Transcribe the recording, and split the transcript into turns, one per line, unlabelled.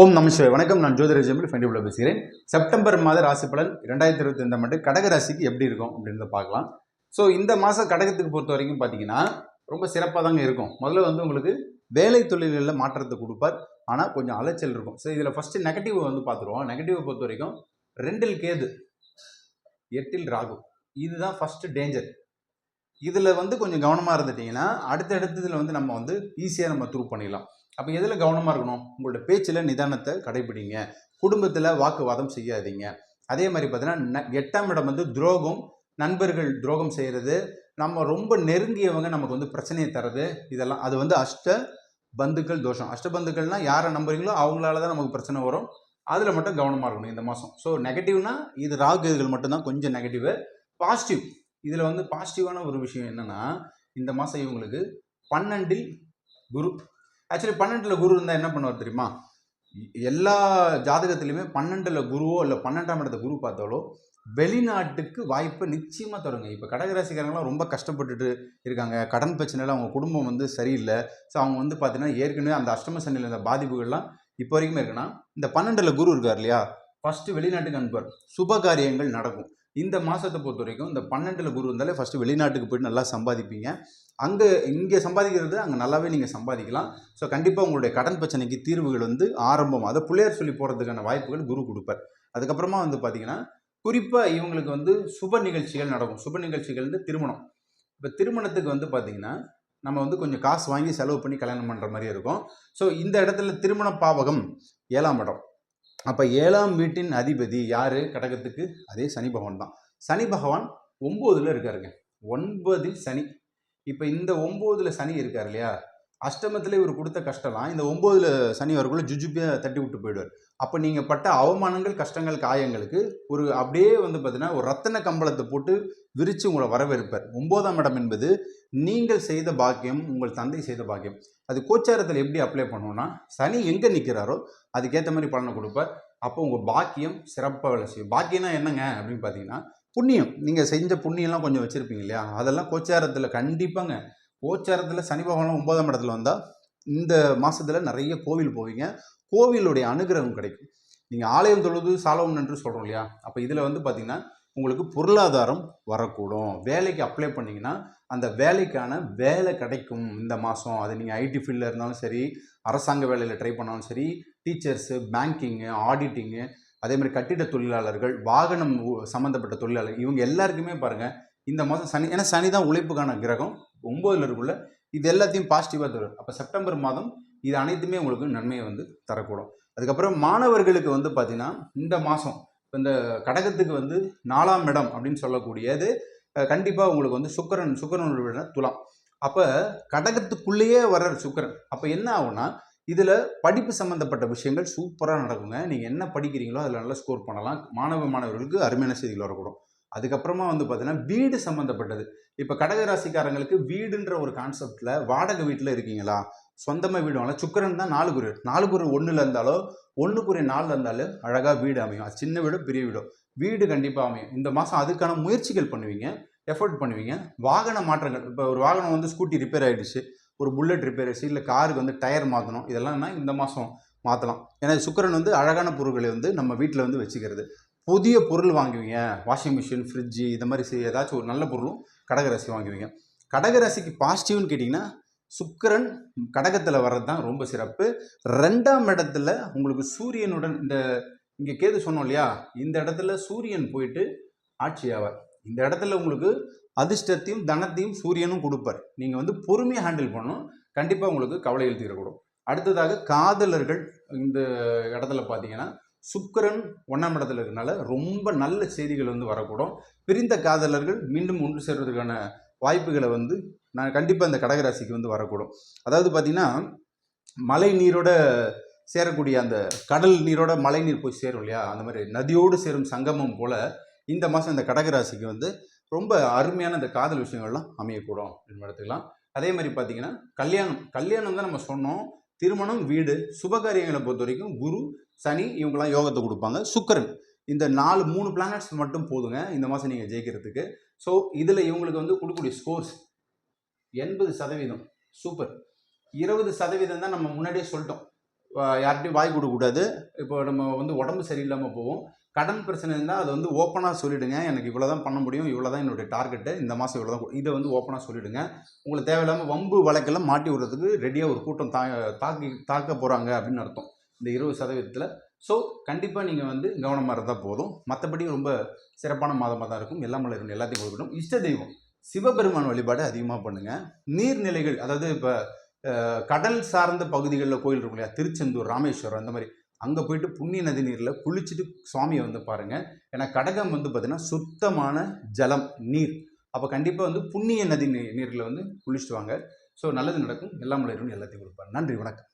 ஓம் நமசிவாய் வணக்கம் நான் ஜோதிர ஜெமில் ஃபெண்டிபுல பேசுகிறேன். செப்டம்பர் மாத ராசி பலன் இரண்டாயிரத்தி இருபத்தி ரெண்டாம் ஆண்டு கடக ராசிக்கு எப்படி இருக்கும் அப்படின்றத பார்க்கலாம். ஸோ இந்த மாதம் கடகத்துக்கு பொறுத்த வரைக்கும் பார்த்தீங்கன்னா ரொம்ப சிறப்பாக தாங்க இருக்கும். முதல்ல வந்து உங்களுக்கு வேலை தொழில்களில் மாற்றத்தை கொடுப்பார். ஆனால் கொஞ்சம் அலைச்சல் இருக்கும். ஸோ இதில் ஃபஸ்ட்டு நெகட்டிவ் வந்து பார்த்துருவோம் நெகட்டிவை பொறுத்த வரைக்கும் ரெண்டில் கேது எட்டில் ராகு. இதுதான் ஃபஸ்ட்டு டேஞ்சர் இதில் வந்து கொஞ்சம் கவனமாக இருந்துட்டிங்கன்னா அடுத்தடுத்ததில் வந்து நம்ம வந்து ஈஸியாக நம்ம த்ரூ பண்ணிடலாம். அப்போ எதில் கவனமாக இருக்கணும்? உங்களோட பேச்சில் நிதானத்தை கடைபிடிங்க. குடும்பத்தில் வாக்குவாதம் செய்யாதீங்க. அதே மாதிரி பார்த்தீங்கன்னா ந- எட்டாம் இடம் வந்து துரோகம் நண்பர்கள் துரோகம் செய்கிறது நம்ம ரொம்ப நெருங்கியவங்க நமக்கு வந்து பிரச்சனையை தரது இதெல்லாம் அது வந்து அஷ்ட பந்துக்கள் தோஷம். அஷ்டபந்துக்கள்னால் யாரை நம்புறீங்களோ அவங்களால தான் நமக்கு பிரச்சனை வரும். அதில் மட்டும் கவனமாக இருக்கணும் இந்த மாதம் ஸோ நெகட்டிவ்னா இது ராகு இதுகள் மட்டும்தான் கொஞ்சம் நெகட்டிவு பாசிட்டிவ் இதில் வந்து பாசிட்டிவான ஒரு விஷயம் என்னென்னா இந்த மாதம் இவங்களுக்கு பன்னெண்டில் குரு ஆக்சுவலி பன்னெண்டில் குரு இருந்தால் என்ன பண்ணுவார் தெரியுமா? எல்லா ஜாதகத்துலேயுமே பன்னெண்டில் குருவோ இல்லை பன்னெண்டாம் இடத்த குரு பார்த்தாலோ வெளிநாட்டுக்கு வாய்ப்பை நிச்சயமாக தருங்க இப்போ கடகராசிக்காரங்களாம் ரொம்ப கஷ்டப்பட்டுட்டு இருக்காங்க. கடன் பிரச்சனையில் அவங்க குடும்பம் வந்து சரியில்லை. ஸோ அவங்க வந்து பார்த்தீங்கன்னா ஏற்கனவே அந்த அஷ்டம சனியில் இருந்த பாதிப்புகள்லாம் இப்போ வரைக்குமே இருக்குன்னா இந்த பன்னெண்டில் குரு இருக்கார் இல்லையா? ஃபஸ்ட்டு வெளிநாட்டுக்கு அனுப்புவார். சுப காரியங்கள் நடக்கும். இந்த மாதத்தை பொறுத்த வரைக்கும் இந்த பன்னெண்டில் குரு இருந்தாலே ஃபஸ்ட்டு வெளிநாட்டுக்கு போயிட்டு நல்லா சம்பாதிப்பீங்க. அங்கே இங்கே சம்பாதிக்கிறது அங்கே நல்லாவே நீங்கள் சம்பாதிக்கலாம். ஸோ கண்டிப்பாக உங்களுடைய கடன் பிரச்சனைக்கு தீர்வுகள் வந்து ஆரம்பம். அதை பிள்ளையார் சொல்லி போகிறதுக்கான வாய்ப்புகள் குரு கொடுப்பார். அதுக்கப்புறமா வந்து பார்த்தீங்கன்னா குறிப்பாக இவங்களுக்கு வந்து சுப நிகழ்ச்சிகள் நடக்கும். சுப நிகழ்ச்சிகள் வந்து திருமணம். இப்போ திருமணத்துக்கு வந்து பார்த்தீங்கன்னா நம்ம வந்து கொஞ்சம் காசு வாங்கி செலவு பண்ணி கல்யாணம் பண்ணுற மாதிரி இருக்கும். ஸோ இந்த இடத்துல திருமண பாவகம் ஏழாம் இடம். அப்போ ஏழாம் வீட்டின் அதிபதி யார்? கடகத்துக்கு அதே சனி பகவான் தான். சனி பகவான் ஒம்போதில் இருக்காருங்க. ஒன்பதில் சனி. இப்போ இந்த ஒம்போதில் சனி இருக்கார் இல்லையா? அஷ்டமத்தில் இவர் கொடுத்த கஷ்டம்லாம் இந்த ஒம்போதில் சனி வரக்குள்ள ஜுஜுப்பியாக தட்டி விட்டு போயிடுவார். அப்போ நீங்கள் பட்ட அவமானங்கள் கஷ்டங்கள் காயங்களுக்கு ஒரு அப்படியே வந்து பார்த்தீங்கன்னா ஒரு ரத்தன கம்பளத்தை போட்டு விரித்து உங்களை வரவேற்பார். ஒம்போதாம் இடம் என்பது நீங்கள் செய்த பாக்கியம் உங்கள் தந்தை செய்த பாக்கியம். அது கோச்சாரத்தில் எப்படி அப்ளை பண்ணுவோன்னா சனி எங்கே நிற்கிறாரோ அதுக்கேற்ற மாதிரி பலனை கொடுப்பார். அப்போ உங்கள் பாக்கியம் சிறப்பாக வேலை செய்யும். பாக்கியம்னா என்னங்க அப்படின்னு பார்த்தீங்கன்னா புண்ணியம். நீங்கள் செஞ்ச புண்ணியம்லாம் கொஞ்சம் வச்சுருப்பீங்க இல்லையா? அதெல்லாம் கோச்சாரத்தில் கண்டிப்பாங்க. கோச்சாரத்தில் சனி பகவான் ஒன்பதாம் இடத்துல வந்தால் இந்த மாதத்தில் நிறைய கோவில் போவீங்க. கோவிலுடைய அனுகிரகம் கிடைக்கும். நீங்கள் ஆலயம் தொழுது சாலவும் என்று சொல்கிறோம் இல்லையா? அப்போ இதில் வந்து பார்த்திங்கன்னா உங்களுக்கு பொருளாதாரம் வரக்கூடும். வேலைக்கு அப்ளை பண்ணிங்கன்னா அந்த வேலைக்கான வேலை கிடைக்கும் இந்த மாதம் அது நீங்கள் ஐடி ஃபீல்டில் இருந்தாலும் சரி அரசாங்க வேலையில் ட்ரை பண்ணாலும் சரி டீச்சர்ஸு பேங்கிங்கு ஆடிட்டிங்கு அதே மாதிரி கட்டிட தொழிலாளர்கள் வாகனம் சம்மந்தப்பட்ட தொழிலாளர் இவங்க எல்லாருக்குமே பாருங்கள் இந்த மாதம் சனி ஏன்னா சனி தான் உழைப்புக்கான கிரகம். ஒம்போதில் இருக்குள்ள இது எல்லாத்தையும் பாசிட்டிவாக தரும். அப்போ செப்டம்பர் மாதம் இது அனைத்துமே உங்களுக்கு நன்மையை வந்து தரக்கூடும். அதுக்கப்புறம் மாணவர்களுக்கு வந்து பார்த்தீங்கன்னா இந்த மாதம் இந்த கடகத்துக்கு வந்து நாலாம் இடம் அப்படின்னு சொல்லக்கூடியது கண்டிப்பாக உங்களுக்கு வந்து சுக்கரன் சுக்கரனோட விட துலாம். அப்போ கடகத்துக்குள்ளேயே வர்ற சுக்கரன் அப்போ என்ன ஆகும்னா இதில் படிப்பு சம்மந்தப்பட்ட விஷயங்கள் சூப்பராக நடக்குங்க. நீங்கள் என்ன படிக்கிறீங்களோ அதில் நல்லா ஸ்கோர் பண்ணலாம். மாணவ மாணவர்களுக்கு அருமையான செய்திகள் வரக்கூடும். அதுக்கப்புறமா வந்து பார்த்தீங்கன்னா வீடு சம்மந்தப்பட்டது இப்போ கடகராசிக்காரங்களுக்கு வீடுன்ற ஒரு கான்செப்டில் வாடகை வீட்டில் இருக்கீங்களா? சொந்தமாக வீடு வாங்கலாம். சுக்கரன் தான் நாலு குரு. நாலு குரு ஒன்றில் இருந்தாலோ ஒன்றுக்குரிய நாளில் இருந்தாலும் அழகாக வீடு அமையும். அது சின்ன வீடோ பெரிய வீடோ. வீடு கண்டிப்பாக அமையும். இந்த மாதம் அதுக்கான முயற்சிகள் பண்ணுவீங்க. எஃபோர்ட் பண்ணுவீங்க. வாகன மாற்றங்கள். இப்போ ஒரு வாகனம் வந்து ஸ்கூட்டி ரிப்பேர் ஆகிடுச்சு ஒரு புல்லட் ரிப்பேர் ஆயிடுச்சு. இல்லை காருக்கு வந்து டயர் மாற்றணும் இதெல்லாம்னா இந்த மாதம் மாற்றலாம் ஏன்னா சுக்கிரன் வந்து அழகான பொருட்களை வந்து நம்ம வீட்டில் வந்து வச்சுக்கிறது. புதிய பொருள் வாங்குவீங்க. வாஷிங் மிஷின் ஃப்ரிட்ஜு இந்த மாதிரி ஏதாச்சும் ஒரு நல்ல பொருளும் கடகராசி வாங்குவீங்க. கடகராசிக்கு பாசிட்டிவ்னு கேட்டிங்கன்னா சுக்கரன் கடகத்தில் வர்றது தான் ரொம்ப சிறப்பு. ரெண்டாம் இடத்துல உங்களுக்கு சூரியனுடன் இந்த இங்கே கேது சொன்னோம் இல்லையா? இந்த இடத்துல சூரியன் போயிட்டு ஆட்சி ஆவார். இந்த இடத்துல உங்களுக்கு அதிர்ஷ்டத்தையும் தனத்தையும் சூரியனும் கொடுப்பார். நீங்கள் வந்து பொறுமையாக ஹேண்டில் பண்ணணும். கண்டிப்பாக உங்களுக்கு கவலை தீரக்கூடும் அடுத்ததாக காதலர்கள் இந்த இடத்துல பார்த்தீங்கன்னா சுக்கிரன் ஒன்றாம் இடத்துல இருக்கனால ரொம்ப நல்ல செய்திகள் வந்து வரக்கூடும். பிரிந்த காதலர்கள் மீண்டும் ஒன்று சேர்வதற்கான வாய்ப்புகளை வந்து நான் கண்டிப்பாக இந்த கடகராசிக்கு வந்து வரக்கூடும். அதாவது பார்த்தீங்கன்னா மழை நீரோட சேரக்கூடிய அந்த கடல் நீரோட மழை நீர் போய் சேரும் இல்லையா? அந்த மாதிரி நதியோடு சேரும் சங்கமம் போல் இந்த மாதம் இந்த கடகராசிக்கு வந்து ரொம்ப அருமையான இந்த காதல் விஷயங்கள்லாம் அமையக்கூடும். அப்படின்னு எடுத்துக்கலாம். அதே மாதிரி பார்த்தீங்கன்னா கல்யாணம். கல்யாணம் தான் நம்ம சொன்னோம். திருமணம் வீடு சுபகாரியங்களை பொறுத்த வரைக்கும் குரு சனி இவங்கெல்லாம் யோகத்தை கொடுப்பாங்க. சுக்கரன் இந்த நாலு மூணு பிளானட்ஸ் மட்டும் போதுங்க இந்த மாதம் நீங்கள் ஜெயிக்கிறதுக்கு. ஸோ இதில் இவங்களுக்கு வந்து கொடுக்கக்கூடிய ஸ்கோர்ஸ் எண்பது சதவீதம். சூப்பர் இருபது சதவீதம் தான் நம்ம முன்னாடியே சொல்லிட்டோம். யார்கிட்டையும் வாய் கொடுக்கக்கூடாது. இப்போ நம்ம வந்து உடம்பு சரியில்லாமல் போவோம். கடன் பிரச்சனை இருந்தால் அதை வந்து ஓப்பனாக சொல்லிவிடுங்க எனக்கு இவ்வளோ தான் பண்ண முடியும் இவ்வளோ தான் என்னுடைய டார்கெட்டு இந்த மாதம் இவ்வளோ தான் இதை வந்து ஓப்பனாக சொல்லிவிடுங்க உங்களுக்கு தேவையில்லாமல் வம்பு வழக்கெல்லாம் மாட்டி விடுறதுக்கு ரெடியாக ஒரு கூட்டம் தா தாக்கி தாக்க போகிறாங்க அப்படின்னு அர்த்தம். இந்த இருபது சதவீதத்தில். ஸோ கண்டிப்பாக நீங்கள் வந்து கவனமாக இருந்தால் போதும். மற்றபடி ரொம்ப சிறப்பான மாதமாக தான் இருக்கும். எல்லாம் மலரும் எல்லாத்தையும் கொடுக்கணும் இஷ்ட தெய்வம் சிவபெருமான் வழிபாடு அதிகமாக பண்ணுங்கள் நீர்நிலைகள் அதாவது இப்போ கடல் சார்ந்த பகுதிகளில் கோயில் இருக்கும் இல்லையா? திருச்செந்தூர் ராமேஸ்வரம் அந்த மாதிரி அங்கே போயிட்டு புண்ணிய நதி நீரில் குளிச்சுட்டு சுவாமியை வந்து பாருங்கள் ஏன்னா கடகம் வந்து பார்த்திங்கன்னா சுத்தமான ஜலம் நீர். அப்போ கண்டிப்பாக வந்து புண்ணிய நதி நீ நீரில் வந்து குளிச்சுட்டு வாங்க. ஸோ நல்லது நடக்கும். எல்லாம் மலரும் எல்லாத்தையும் கொடுப்பார். நன்றி வணக்கம்.